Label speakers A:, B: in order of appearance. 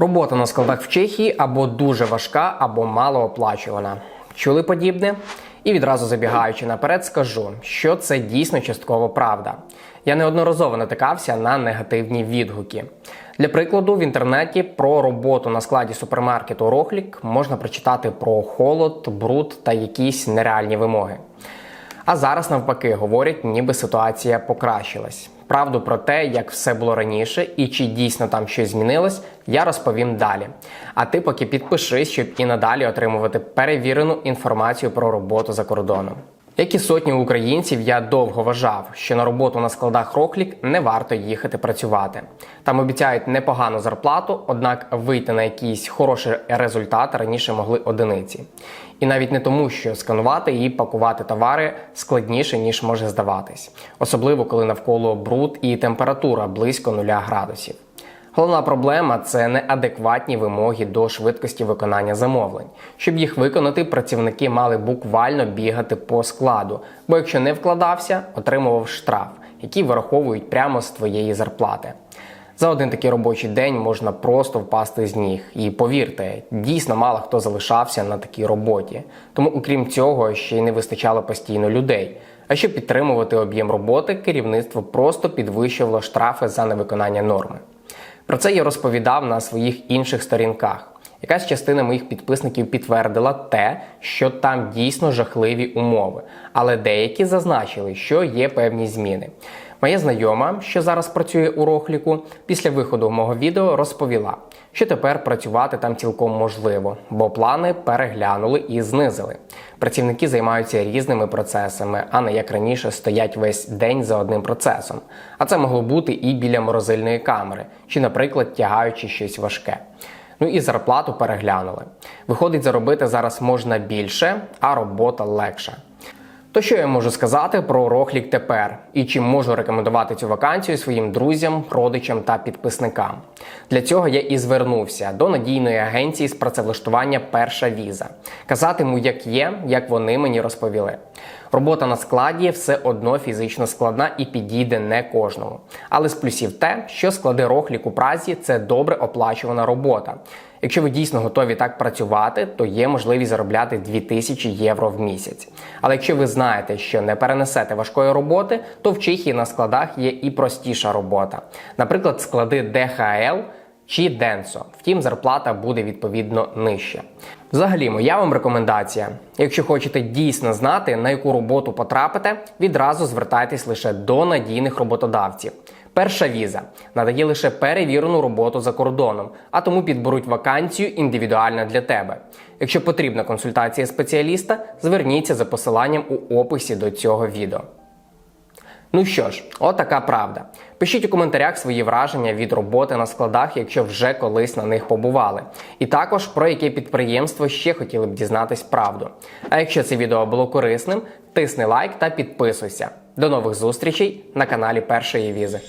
A: Робота на складах в Чехії або дуже важка, або малооплачувана. Чули подібне? І відразу забігаючи наперед, скажу, що це дійсно частково правда. Я неодноразово натикався на негативні відгуки. Для прикладу, в інтернеті про роботу на складі супермаркету Рохлік можна прочитати про холод, бруд та якісь нереальні вимоги. А зараз навпаки говорять, ніби ситуація покращилась. Правду про те, як все було раніше і чи дійсно там щось змінилось, я розповім далі. А ти поки підпишись, щоб і надалі отримувати перевірену інформацію про роботу за кордоном. Як і сотні українців, я довго вважав, що на роботу на складах Роклік не варто їхати працювати. Там обіцяють непогану зарплату, однак вийти на якийсь хороший результат раніше могли одиниці. І навіть не тому, що сканувати і пакувати товари складніше, ніж може здаватись, особливо коли навколо бруд і температура близько 0 градусів. Головна проблема це неадекватні вимоги до швидкості виконання замовлень. Щоб їх виконати, працівники мали буквально бігати по складу, бо якщо не вкладався, отримував штраф, який вираховують прямо з твоєї зарплати. За один такий робочий день можна просто впасти з ніг. І повірте, дійсно мало хто залишався на такій роботі. Тому, окрім цього, ще й не вистачало постійно людей. А щоб підтримувати об'єм роботи, керівництво просто підвищувало штрафи за невиконання норми. Про це я розповідав на своїх інших сторінках. Якась частина моїх підписників підтвердила те, що там дійсно жахливі умови, але деякі зазначили, що є певні зміни. Моя знайома, що зараз працює у Рохліку, після виходу мого відео розповіла, що тепер працювати там цілком можливо, бо плани переглянули і знизили. Працівники займаються різними процесами, а не як раніше стоять весь день за одним процесом. А це могло бути і біля морозильної камери, чи, наприклад, тягаючи щось важке. Ну і зарплату переглянули. Виходить, заробити зараз можна більше, а робота легша. То що я можу сказати про Рохлік тепер і чим можу рекомендувати цю вакансію своїм друзям, родичам та підписникам? Для цього я і звернувся до надійної агенції з працевлаштування Перша віза. Казатиму, як є, як вони мені розповіли. Робота на складі все одно фізично складна і підійде не кожному. Але з плюсів те, що склади Рохлік у Празі це добре оплачувана робота. Якщо ви дійсно готові так працювати, то є можливість заробляти 2000 євро в місяць. Але якщо ви знаєте, що не перенесете важкої роботи, то в Чехії на складах є і простіша робота. Наприклад, склади ДХЛ чи Денсо. Втім, зарплата буде відповідно нижча. Взагалі, моя вам рекомендація: якщо хочете дійсно знати, на яку роботу потрапите, відразу звертайтесь лише до надійних роботодавців. Перша віза надає лише перевірену роботу за кордоном, а тому підберуть вакансію індивідуально для тебе. Якщо потрібна консультація спеціаліста, зверніться за посиланням у описі до цього відео. Ну що ж, отака правда. Пишіть у коментарях свої враження від роботи на складах, якщо вже колись на них побували. І також про яке підприємство ще хотіли б дізнатись правду. А якщо це відео було корисним, тисни лайк та підписуйся. До нових зустрічей на каналі Першої візи.